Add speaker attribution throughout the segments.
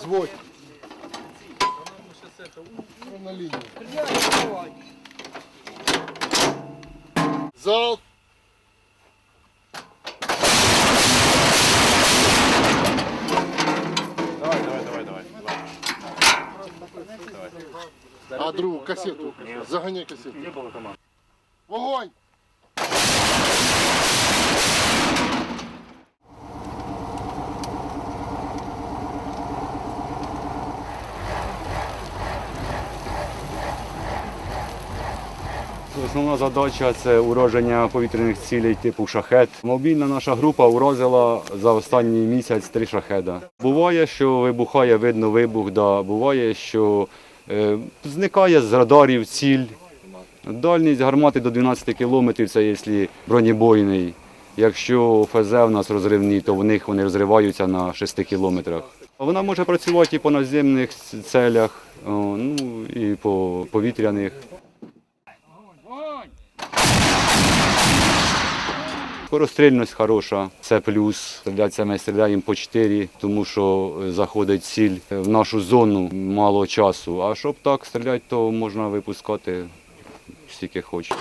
Speaker 1: Зводь. На линию. Залп.
Speaker 2: Давай, давай, давай, давай.
Speaker 1: А другу кассету. Загоняй кассету.
Speaker 2: Не було команд.
Speaker 1: Вогонь!
Speaker 3: Основна задача це ураження повітряних цілей типу шахет. Мобільна наша група уразила за останній місяць три шахеда. Буває, що вибухає, видно вибух, да. буває, що е, зникає з радарів ціль. Дальність гармати до 12 кілометрів, це якщо бронебойний. Якщо ФЗ у нас розривні, то в них вони розриваються на 6 кілометрах. Вона може працювати і по наземних целях, ну і по повітряних. Скорострільність хороша, це плюс. Стріляться ми стріляємо по 4, тому що е, заходить ціль в нашу зону мало часу. А щоб так стріляти, то можна випускати стільки хоче.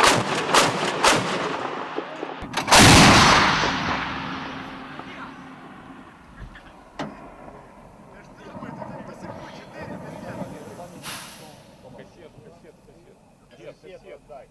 Speaker 3: Нет, нет, нет, дай.